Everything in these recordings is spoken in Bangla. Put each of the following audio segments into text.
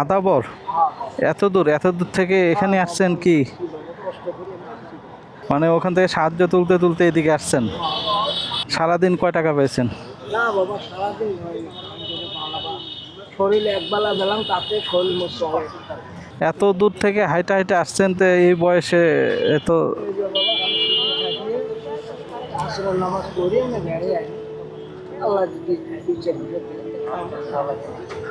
আদাবর? এত দূর এত দূর থেকে এখানে আসছেন কি? মানে ওখান থেকে সাহায্য তুলতে তুলতে এদিকে আসছেন। সারাদিন কয় টাকা পেয়েছেন? না বাবা সারাদিন না। আমি যদি বাবা শরীরে একবেলা গেলাম তাতে শরীর মতো এত দূর থেকে হাইটে হাইটে আসছেন তো এই বয়সে এত নামাজ আল্লাহ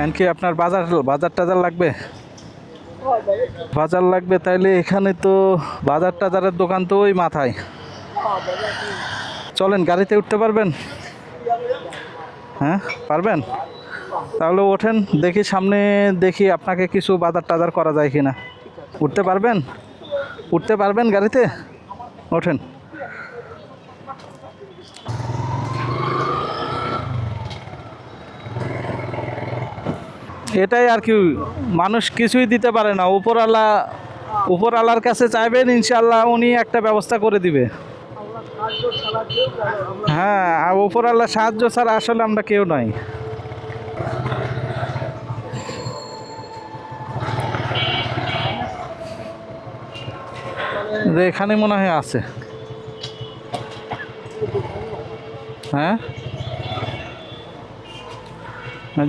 এমনকি আপনার বাজার বাজার টাজার লাগবে? বাজার লাগবে তাইলে এখানে তো বাজার টাজারের দোকান তো ওই মাথায়। চলেন, গাড়িতে উঠতে পারবেন? হ্যাঁ পারবেন? তাহলে ওঠেন, দেখি সামনে দেখি আপনাকে কিছু বাজার টাজার করা যায় কিনা। উঠতে পারবেন? উঠতে পারবেন গাড়িতে? ওঠেন। এটাই আর কি, মানুষ কিছুই দিতে পারে না। উপরওয়ালা, উপরওয়ালার কাছে চাইবেন ইনশাল্লাহ উনি একটা ব্যবস্থা করে দিবে। হ্যাঁ আর উপরওয়ালা সাহায্য ছাড়া আসলে আমরা কেউ নয় যে এখানে মনে হয় আছে। হ্যাঁ?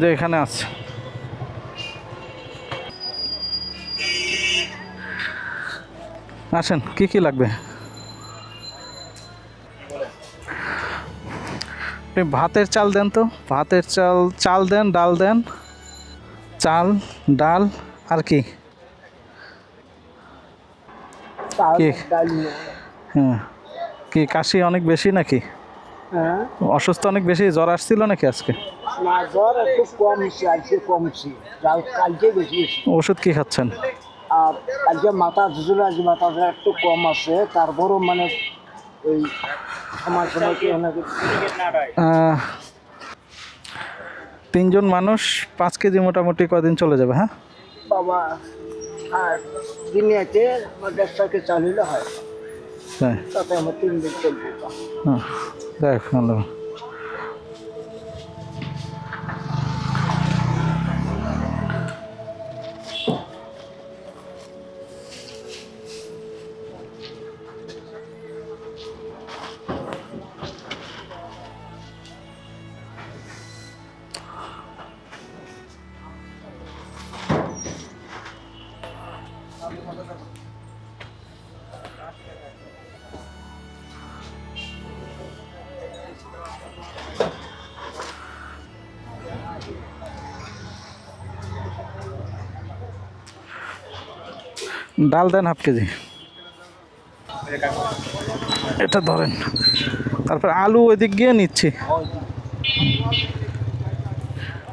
যে এখানে আছে। আসেন কি কি লাগবে? আপনি ভাতের চাল দেন তো ভাতের চাল চাল দেন ডাল দেন চাল ডাল আর কি? কি? হ্যাঁ কি কাশি অনেক বেশি নাকি? হ্যাঁ। অসুস্থ অনেক বেশি জ্বর আসছিল নাকি আজকে? ওষুধ কি খাচ্ছেন? আর আজকে মাথা ধুছিল আজ মাথা একটু কম আছে। তারপরও মানে ওই সময় সময় কি? অনেক তিনজন মানুষ পাঁচ কেজি মোটামুটি কদিন চলে যাবে হ্যাঁ? বাবা আর দিনে আছে আমার দেড়শোকে চালিয়ে হয়। তাই তাতে আমার তিন দিন চলবে। হ্যাঁ দেখ ডাল দেন হাফ কেজি। এটা ধরেন। তারপর আলু ওই দিক গিয়ে নিচ্ছি।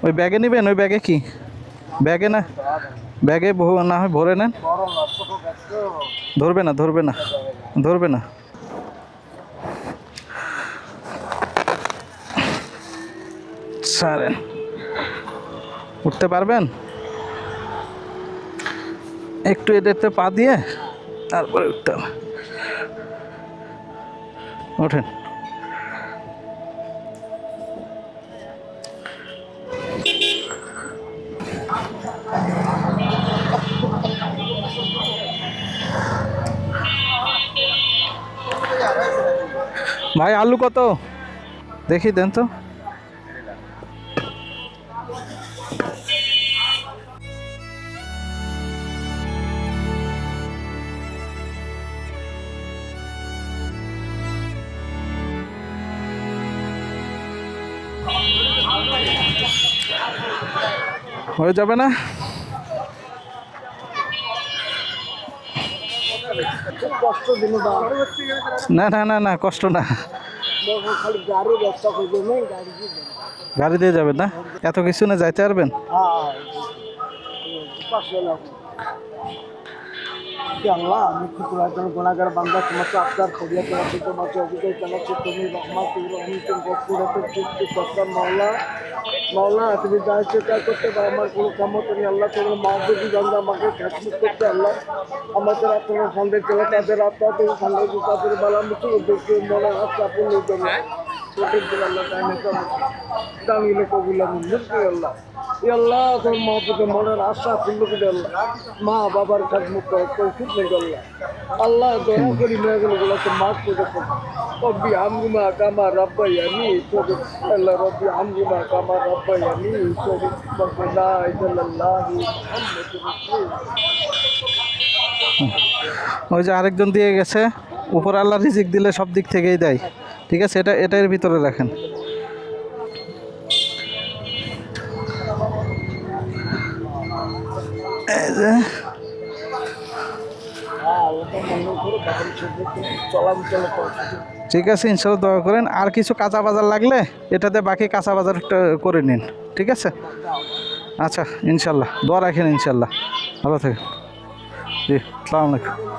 ওই ব্যাগে নেবেন? ওই ব্যাগে কি? ব্যাগে না? ব্যাগে না হয় ভরে নেন। ধরবে না ধরবে না ধরবে না। সারেন উঠতে পারবেন? একটু এদেরতে পা দিয়ে তারপরে উঠতে হবে। ওঠেন। ভাই আলু কত? দেখি দেন তো। হয়ে যাবে না? না না না না কষ্ট না। গাড়ি দিয়ে যাবেন না? এত কিছু না যাইতে পারবেন? কি আল্লাহ, আমি ক্ষুদ্র গুণাগার বান্দা তোমার আপনার ফরিয়া চালাচ্ছি তোমাকে অভিযোগ চালাচ্ছি তুমি রহমা তুমি রহমি, তুমি গফুরাতে সৃষ্টি কর্তা মাওলা মাওলা, তুমি যা ইচ্ছে তাই করতে পারো, আমার কোনো ক্ষমতা নেই আল্লাহ তোমার মাহবুবি বান্দা আমাকে খ্যাতমুখ করতে আল্লাহ আমাদের আপনার সন্দেহ ছিল তাদের সন্দেহ তাদের উদ্দেশ্যে মনে আপন আল্লাহ। আল্লাহ, তোর মনের আশা মা বাবার কাজ মুক্ত আল্লাহ। দয়া করি করে রব্বি আমগুমা কামা রাব্বাই আমি আল্লাহ রব্বি আমগুমা কামা রাব্বাই আমি ওই যে আরেকজন দিয়ে গেছে, উপর আল্লাহ রিজিক দিলে সব দিক থেকেই দেয়। ঠিক আছে, এটা এটার ভিতরে রাখেন। ঠিক আছে ইনশাল্লাহ দয়া করেন। আর কিছু কাঁচা বাজার লাগলে এটাতে বাকি কাঁচা বাজারটা করে নিন। ঠিক আছে? আচ্ছা ইনশাল্লাহ দোয়া রাখেন ইনশাল্লাহ ভালো থাকেন। জি, সালাম আলাইকুম।